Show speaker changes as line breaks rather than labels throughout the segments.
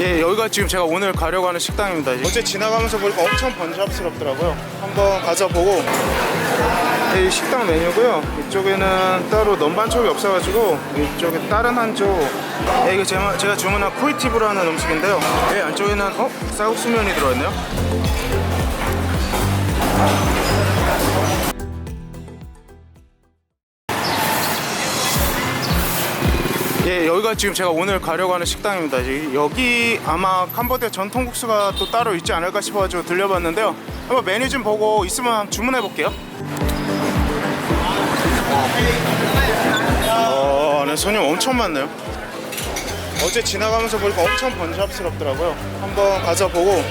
예, 여기가 지금 제가 오늘 가려고 하는 식당입니다. 어제 지나가면서 보니까 엄청 번잡스럽더라고요. 한번 가서 보고. 예, 이 식당 메뉴고요. 이쪽에는 따로 넘반쪽이 없어가지고 이쪽에 다른 한쪽. 예, 이거 제가, 제가 주문한 쿠이티브라는 음식인데요. 예, 안쪽에는 어 쌀국수면이 들어있네요. 예, 여기가 지금 제가 오늘 가려고 하는 식당입니다. 이- 여기 아마 캄보디아 전통 국수가 또 따로 있지 않을까 싶어가지고 들려봤는데요. 한번 메뉴 좀 보고 있으면 주문해 볼게요. 어, 네, 손님 엄청 많네요. 어제 지나가면서 보니까 엄청 번잡스럽더라고요. 한번 가서 보고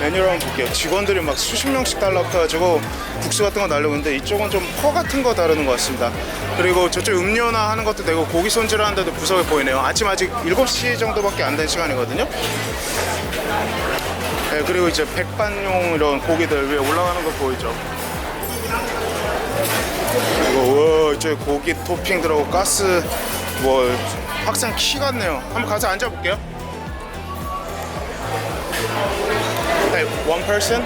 메뉴를 한번 볼게요. 직원들이 막 수십 명씩 달라붙어가지고 국수 같은 거 날리고 있는데 이쪽은 좀 퍼 같은 거 다루는 것 같습니다. 그리고 저쪽 음료나 하는 것도 되고 고기 손질하는데도 구석에 보이네요. 아침 아직 7시 정도밖에 안 된 시간이거든요. 네, 그리고 이제 백반용 이런 고기들 위에 올라가는 거 보이죠? 이거 우와 이제 고기 토핑 들어가고 가스 뭐 학생 키 같네요. 한번 가서 앉아볼게요. 네, one person.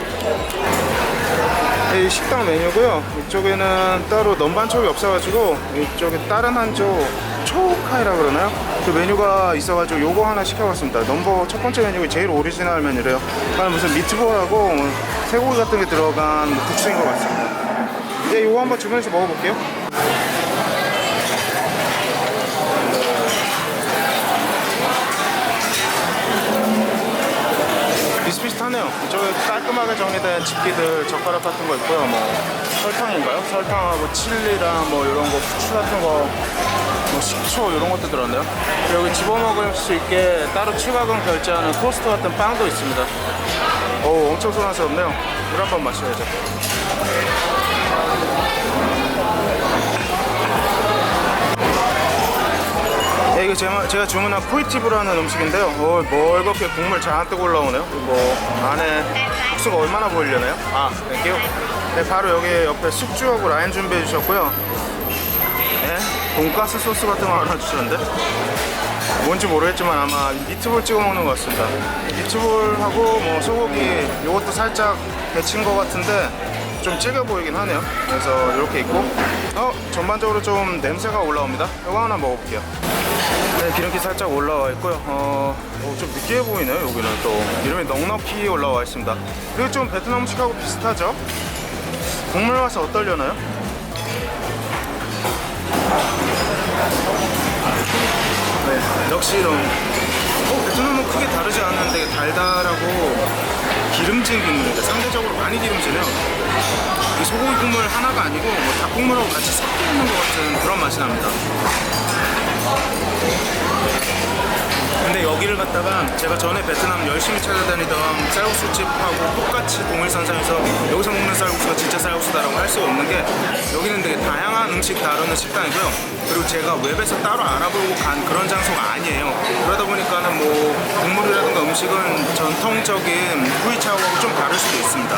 이 식당 메뉴고요. 이쪽에는 따로 넘반쪽이 없어가지고 이쪽에 다른 한쪽 초카이라 그러나요? 그 메뉴가 있어가지고 요거 하나 시켜봤습니다. 넘버 첫 번째 메뉴가 제일 오리지널 메뉴래요. 그다음 무슨 미트볼하고 쇠고기 같은 게 들어간 뭐 국수인 것 같습니다. 네, 요거 한번 주변에서 먹어볼게요. 비슷비슷하네요. 이쪽에 깔끔하게 정리된 집기들 젓가락 같은 거 있고요. 뭐 설탕인가요? 설탕하고 칠리랑 뭐 이런 거 후추 같은 거, 뭐 식초 이런 것도 들었네요. 여기 집어먹을 수 있게 따로 추가금 결제하는 토스트 같은 빵도 있습니다. 오, 엄청 소란스럽네요. 물 한 번 마셔야죠. 제가, 제가 주문한 쿠이티브라는 음식인데요. 어, 멀겋게 국물 잔뜩 올라오네요. 뭐 안에 국수가 얼마나 보이려나요? 아, 땡큐. 네, 바로 여기 옆에 숙주하고 라인 준비해 주셨고요. 네, 돈가스 소스 같은 거 하나 주셨는데 뭔지 모르겠지만 아마 미트볼 찍어 먹는 것 같습니다. 미트볼하고 뭐 소고기 이것도 살짝 데친 것 같은데 좀 질겨 보이긴 하네요. 그래서 이렇게 있고 어 전반적으로 좀 냄새가 올라옵니다. 이거 하나 먹어볼게요. 네, 기름기 살짝 올라와 있고요. 어, 어, 좀 느끼해 보이네요. 여기는 또 이름이 넉넉히 올라와 있습니다. 그리고 좀 베트남 음식하고 비슷하죠? 국물 맛은 어떨려나요? 네, 역시 좀 어, 베트남은 크게 다르지 않은 되게 달달하고 기름진 국물인데 상대적으로 많이 기름지네요. 이 소고기 국물 하나가 아니고 뭐 닭국물하고 같이 섞여 있는 것 같은 그런 맛이 납니다. 근데 여기를 갔다가 제가 전에 베트남 열심히 찾아다니던 쌀국수 집하고 똑같이 동일선상에서 여기서 먹는 쌀국수가 진짜 쌀국수다라고 할 수가 없는 게 여기는 되게 다양한 음식 다루는 식당이고요. 그리고 제가 웹에서 따로 알아보고 간 그런 장소가 아니에요. 그러다 보니까는 뭐 국물이라든가 음식은 전통적인 후이차오하고 좀 다를 수도 있습니다.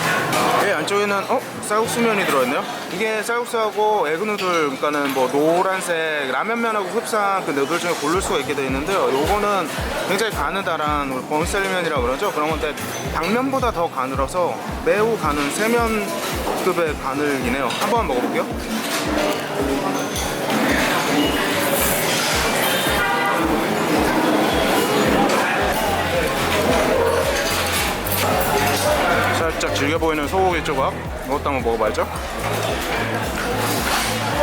네, 안쪽에는 어? 쌀국수면이 들어있네요. 이게 쌀국수하고 에그누들 그러니까는 뭐 노란색 라면면하고 흡사한 그 누들 중에 고를 수가 있게 되어 있는데요. 요거는 굉장히 가느다란 번셀면이라고 그러죠. 그런 건데 당면보다 더 가늘어서 매우 가는 세면급의 가늘이네요. 한번 먹어볼게요. 질겨 보이는 소고기 조각? 이것도 한번 먹어봐야죠.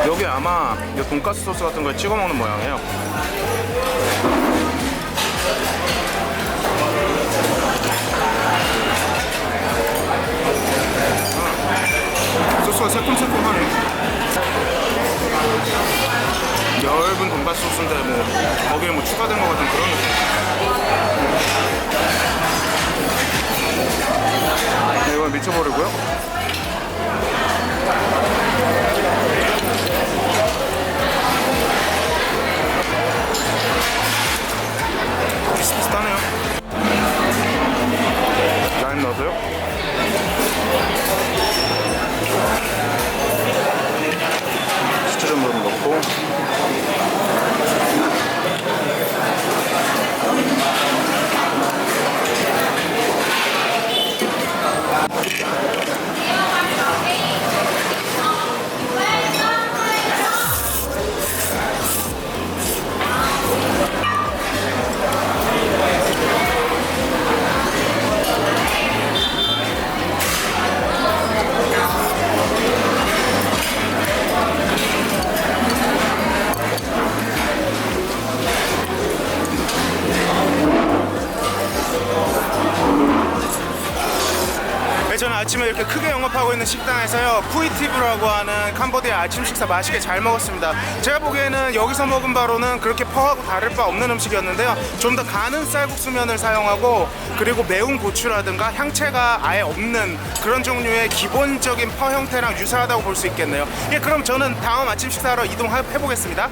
여기 아마 이 돈가스 소스 같은 걸 찍어 먹는 모양이에요. 음. 소스가 새콤새콤하네. 얇은 돈가스 소스인데 뭐 거기에 뭐 추가된 것 같은 그런 느낌 미 쳐버리고요. 아침에 이렇게 크게 영업하고 있는 식당에서요 푸이티브라고 하는 캄보디아 아침 식사 맛있게 잘 먹었습니다. 제가 보기에는 여기서 먹은 바로는 그렇게 퍼하고 다를 바 없는 음식이었는데요. 좀 더 가는 쌀국수면을 사용하고 그리고 매운 고추라든가 향채가 아예 없는 그런 종류의 기본적인 퍼 형태랑 유사하다고 볼 수 있겠네요. 예 그럼 저는 다음 아침 식사로 이동해 보겠습니다